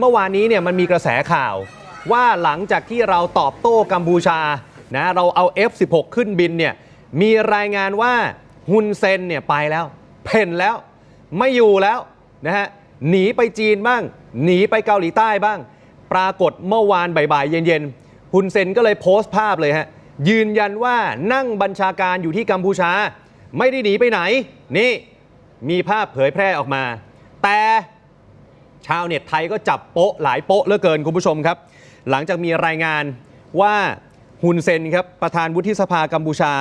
เมื่อวานนี้เนี่ยมันมีกระแสข่าว ว่าหลังจากที่เราตอบโต้กัมพูชานะเราเอา F16 ขึ้นบินเนี่ยมีรายงานว่าฮุนเซนเนี่ยไปแล้ว เพ่นแล้ว ไม่อยู่แล้วนะฮะหนีไปจีนบ้าง หนีไปเกาหลีใต้บ้าง ปรากฏเมื่อวานบ่ายๆ เย็นๆฮุนเซนก็เลยโพสต์ภาพเลยฮะยืนยันว่านั่งบัญชาการอยู่ที่กัมพูชา ไม่ได้หนีไปไหน นี่มีภาพเผยแพร่ออกมา แต่ ชาวเน็ตไทยก็จับโป๊ะหลายโป๊ะเหลือเกินคุณผู้ชมครับ หลังจากมีรายงานว่าฮุนเซนครับประธานวุฒิสภากัมพูชา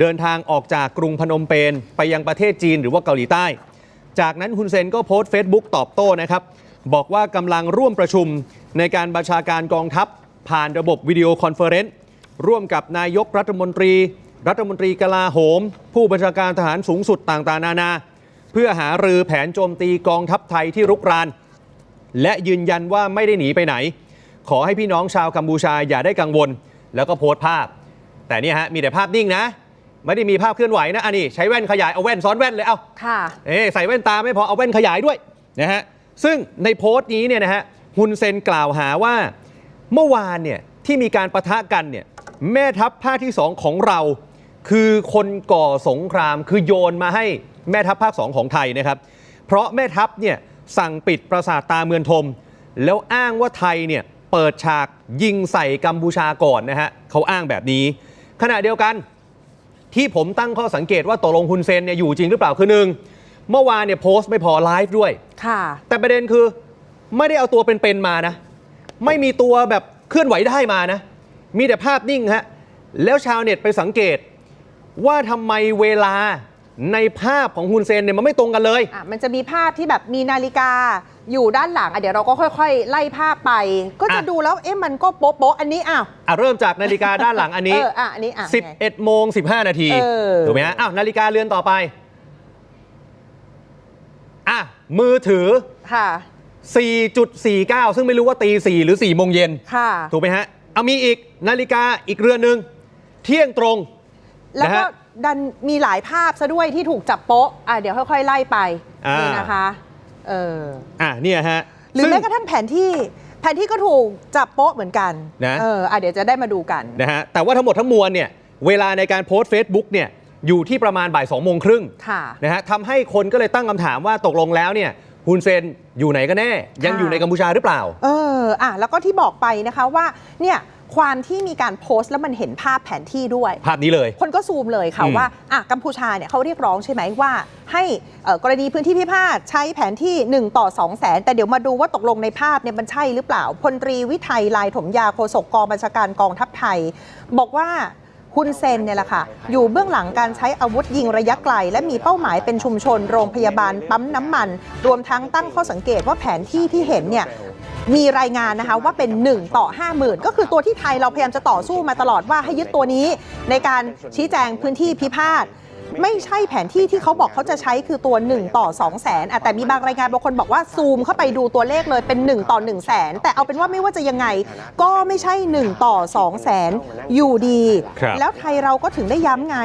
เดินทางออกจากกรุงพนมเปญไปยังประเทศจีนหรือว่าเกาหลีใต้ จากนั้นฮุนเซนก็โพสต์ Facebook ตอบโต้นะครับบอกว่ากำลังร่วมประชุมในการบัญชาการกองทัพ ผ่านระบบวิดีโอคอนเฟอเรนซ์ร่วมกับนายกรัฐมนตรี รัฐมนตรีกลาโหม ผู้บัญชาการทหารสูงสุดต่างๆนานา เพื่อหารือแผนโจมตีกองทัพไทยที่รุกราน และยืนยันว่าไม่ได้หนีไปไหน ขอให้พี่น้องชาวกัมพูชาอย่าได้กังวล แล้วก็โพสต์ภาพ แต่เนี่ยฮะมีแต่ภาพนิ่งนะ ไม่ได้มีภาพเคลื่อนไหวนะอันนี้ใช้แว่นขยายเอาแว่นซ้อนแว่นเลยเอาค่ะเอ้ใส่แว่นตาไม่พอเอาแว่นขยายด้วยนะฮะซึ่งในโพสต์นี้เนี่ยนะฮะฮุนเซนกล่าวหาว่าเมื่อวานเนี่ยที่มีการประทะกันเนี่ยแม่ทัพภาคที่สองของเรา คือคนก่อสงครามคือโยนมาให้แม่ทัพภาคสองของไทยนะครับ เพราะแม่ทัพเนี่ย สั่งปิดปราสาทตาเมืองทม แล้วอ้างว่าไทยเนี่ยเปิดฉากยิงใส่กัมพูชาก่อนนะฮะเขาอ้างแบบนี้ ขณะเดียวกันที่ผมตั้งข้อสังเกตว่าตกลงฮุนเซนเนี่ยอยู่จริงหรือเปล่าคือหนึ่งเมื่อวานเนี่ยโพสต์ไม่พอไลฟ์ด้วย ค่ะ แต่ประเด็นคือไม่ได้เอาตัวเป็นๆมานะ ไม่มีตัวแบบเคลื่อนไหวได้มานะ มีแต่ภาพนิ่งฮะ แล้วชาวเน็ตไปสังเกตว่าทำไมเวลา ในภาพของฮุนเซนเนี่ยมันไม่ตรงกันเลย อะมันจะมีภาพที่แบบมีนาฬิกาอยู่ด้านหลังอะเดี๋ยวเราก็ค่อย ๆ ไล่ภาพไป ก็จะอะ ดูแล้วเอ๊ะมันก็โป๊ะโป๊ะอันนี้อ้าว อะเริ่มจากนาฬิกาด้านหลังอันนี้ เอออะอันนี้อะไง 11โมง15 นาที เออ ถูกไหมฮะอ้าวนาฬิกาเรือนต่อไป อะ มือถือ ค่ะ 4.49 ซึ่งไม่รู้ว่าตี 4 หรือ4โมงเย็น ค่ะ ถูกไหมฮะ เอามีอีกนาฬิกาอีกเรือนหนึ่งเที่ยงตรง แล้วก็นะฮะ ดันมีหลายภาพซะด้วยที่ถูกจับโป๊ะอะเดี๋ยวค่อยๆ ไล่ไปอ่านี่นี่นะคะเอออะเนี่ยฮะหรือซึ่ง แม้กระทั่งแผนที่ แผนที่ก็ถูกจับโป๊ะเหมือนกันนะ เอออะเดี๋ยวจะได้มาดูกัน นะฮะแต่ว่าทั้งหมดทั้งมวลเนี่ยเวลาในการโพสต์ Facebook เนี่ยอยู่ที่ประมาณบ่าย2โมงครึ่งค่ะนะฮะทำให้คนก็เลยตั้งคำถามว่าตกลงแล้วเนี่ยฮุนเซนอยู่ไหนกันแน่ ยังค่ะ อยู่ในกัมพูชาหรือเปล่า เอออะแล้วก็ที่บอกไปนะคะว่าเนี่ย ความที่มีการโพสต์แล้วมันเห็นภาพแผนที่ด้วย ภาพนี้เลย คนก็ซูมเลยค่ะอืมว่าอะกัมพูชาเนี่ยเขาเรียกร้องใช่ไหมว่า ให้เอ่อกรณีพื้นที่พิพาทใช้แผนที่ 1 ต่อ2 0 0แสน แต่เดี๋ยวมาดูว่าตกลงในภาพเนี่ยมันใช่หรือเปล่าพลตรีวิทัยลายถมยาโฆษกกองบัญชาการกองทัพไทย บอกว่าฮุนเซนเนี่ยแหละค่ะ อยู่เบื้องหลังการใช้อาวุธยิงระยะไกล และมีเป้าหมายเป็นชุมชน โรงพยาบาลปั๊มน้ำมัน รวมทั้งตั้งข้อสังเกตว่าแผนที่ที่เห็นเนี่ย มีรายงานนะคะว่าเป็น 1 ต่อ 50,000 ก็คือตัวที่ไทยเราพยายามจะต่อสู้มาตลอดว่าให้ยึดตัวนี้ในการชี้แจงพื้นที่พิพาทไม่ใช่แผนที่ที่เขาบอกเขาจะใช้คือตัว 1 ต่อ 2 0 0แสนแต่มีบางรายงานบางคนบอกว่าซูมเข้าไปดูตัวเลขเลยเป็น 1 ต่อ 1 0 0 0 0แสนแต่เอาเป็นว่าไม่ว่าจะยังไง ก็ไม่ใช่ 1 ต่อ 2 0 0แสนอยู่ดีครับแล้วไทยเราก็ถึงได้ย้ำไง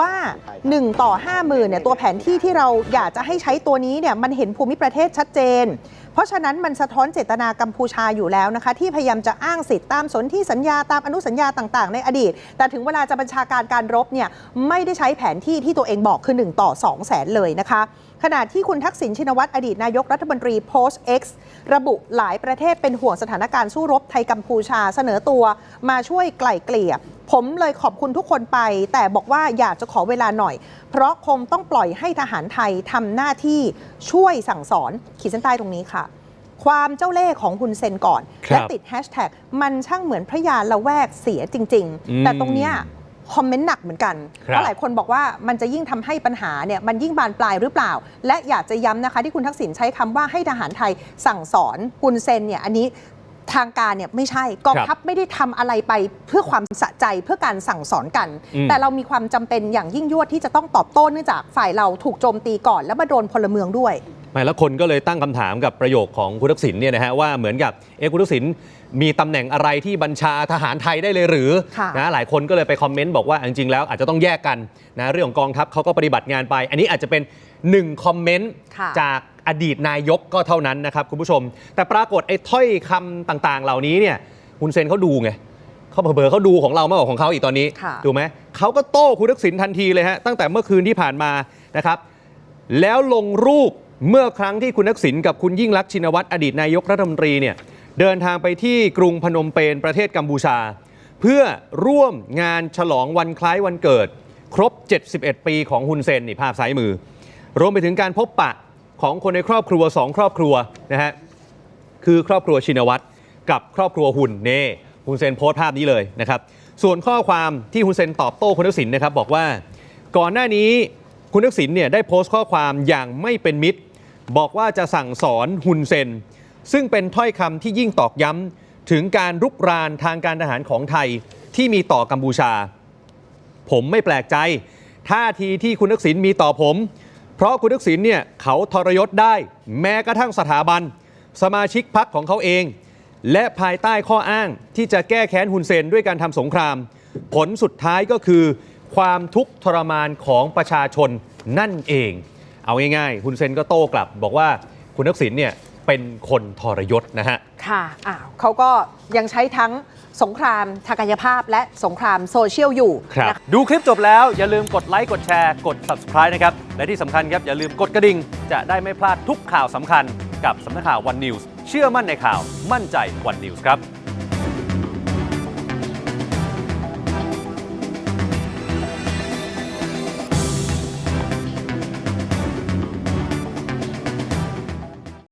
ว่า 1 ต่อ 50,000เนี่ยตัวแผนที่ที่เราอยากจะให้ใช้ตัวนี้เนี่ยมันเห็นภูมิประเทศชัดเจน เพราะฉะนั้นมันสะท้อนเจตนากัมพูชาอยู่แล้วนะคะ ที่พยายามจะอ้างสิทธิ์ตามสนธิสัญญาตามอนุสัญญาต่าง ๆ ในอดีต แต่ถึงเวลาจะบัญชาการการรบเนี่ยไม่ได้ใช้แผนที่ที่ตัวเองบอกคือ 1 ต่อ2 0 0แสนเลยนะคะ ขณะที่คุณทักษิณชินวัตรอดีตนายกรัฐมนตรีโพสต์ X ระบุหลายประเทศเป็นห่วงสถานการณ์สู้รบไทยกัมพูชาเสนอตัวมาช่วยไกล่เกลี่ย ผมเลยขอบคุณทุกคนไป แต่บอกว่าอยากจะขอเวลาหน่อย เพราะคงต้องปล่อยให้ทหารไทยทำหน้าที่ช่วยสั่งสอน ขีดเส้นใต้ตรงนี้ค่ะความเจ้าเล่ห์ของคุณเซนก่อน และติดแฮชแท็กมันช่างเหมือนพระยาละแวกเสียจริง ๆ แต่ตรงเนี้ย คอมเมนต์หนักเหมือนกันครับเพราะหลายคนบอกว่ามันจะยิ่งทำให้ปัญหาเนี่ยมันยิ่งบานปลายหรือเปล่า และอยากจะย้ำนะคะที่คุณทักษิณใช้คำว่าให้ทหารไทยสั่งสอนคุณเซนเนี่ยอันนี้ทางการเนี่ยไม่ใช่กองทัพไม่ได้ทำอะไรไปเพื่อความสะใจเพื่อการสั่งสอนกันอืมแต่เรามีความจำเป็นอย่างยิ่งยวดที่จะต้องตอบโต้เนื่องจากฝ่ายเราถูกโจมตีก่อน แล้วมาโดนพลเมืองด้วย ไม่แล้วคนก็เลยตั้งคำถามกับประโยคของคุณทักษิณเนี่ยนะฮะว่าเหมือนกับเอะคุณทักษิณมีตำแหน่งอะไรที่บัญชาทหารไทยได้เลยหรือค่ะนะหลายคนก็เลยไปคอมเมนต์บอกว่าจริงๆแล้วอาจจะต้องแยกกันนะเรื่องของกองทัพเขาก็ปฏิบัติงานไป อันนี้อาจจะเป็นหนึ่งคอมเมนต์ค่ะจากอดีตนายกก็เท่านั้นนะครับคุณผู้ชม แต่ปรากฏไอ้ถ้อยคำต่างๆ เหล่านี้เนี่ยคุณเซนเขาดูไงเขาเผลอๆเขาดูของเรามากกว่าของเขาอีกตอนนี้ค่ะถูกไหมเขาก็โต้คุณทักษิณทันทีเลยฮะตั้งแต่เมื่อคืนที่ผ่านมานะครับ แล้วลงรูป เมื่อครั้งที่คุณทักษิณกับคุณยิ่งลักษณ์ชินวัตรอดีตนายกรัฐมนตรีเนี่ยเดินทางไปที่กรุงพนมเปญประเทศกัมพูชา เพื่อร่วมงานฉลองวันคล้ายวันเกิด ครบ 71 ปีของฮุนเซนนี่ภาพซ้ายมือ รวมไปถึงการพบปะของคนในครอบครัว2ครอบครัวนะฮะคือครอบครัวชินวัตรกับครอบครัวหุนเน่ฮุนเซนโพสต์ภาพนี้เลยนะครับส่วนข้อความที่ฮุนเซนตอบโต้คุณทักษิณนะครับบอกว่า ก่อนหน้านี้คุณทักษิณเนี่ยได้โพสต์ข้อความอย่างไม่เป็นมิตร บอกว่าจะสั่งสอนฮุนเซน ซึ่งเป็นถ้อยคำที่ยิ่งตอกย้ำถึงการรุกรานทางการทหารของไทยที่มีต่อกัมพูชา ผมไม่แปลกใจท่าทีที่คุณทักษิณมีต่อผม เพราะคุณทักษิณเนี่ยเขาทรยศได้ แม้กระทั่งสถาบัน สมาชิกพรรคของเขาเอง และภายใต้ข้ออ้างที่จะแก้แค้นฮุนเซนด้วยการทำสงคราม ผลสุดท้ายก็คือ ความทุกข์ทรมานของประชาชนนั่นเอง เอาง่ายๆฮุนเซนก็โต้กลับ บอกว่าคุณทักษิณเนี่ยเป็นคนทรยศนะฮะ ค่ะอ้าวเขาก็ยังใช้ทั้งสงครามทางกายภาพและสงครามโซเชียลอยู่ครับนะคะดูคลิปจบแล้วอย่าลืมกดไลค์กดแชร์กด subscribe นะครับ และที่สำคัญครับ อย่าลืมกดกระดิ่ง จะได้ไม่พลาดทุกข่าวสำคัญกับสำนักข่าว One News เชื่อมั่นในข่าวมั่นใจ One News ครับ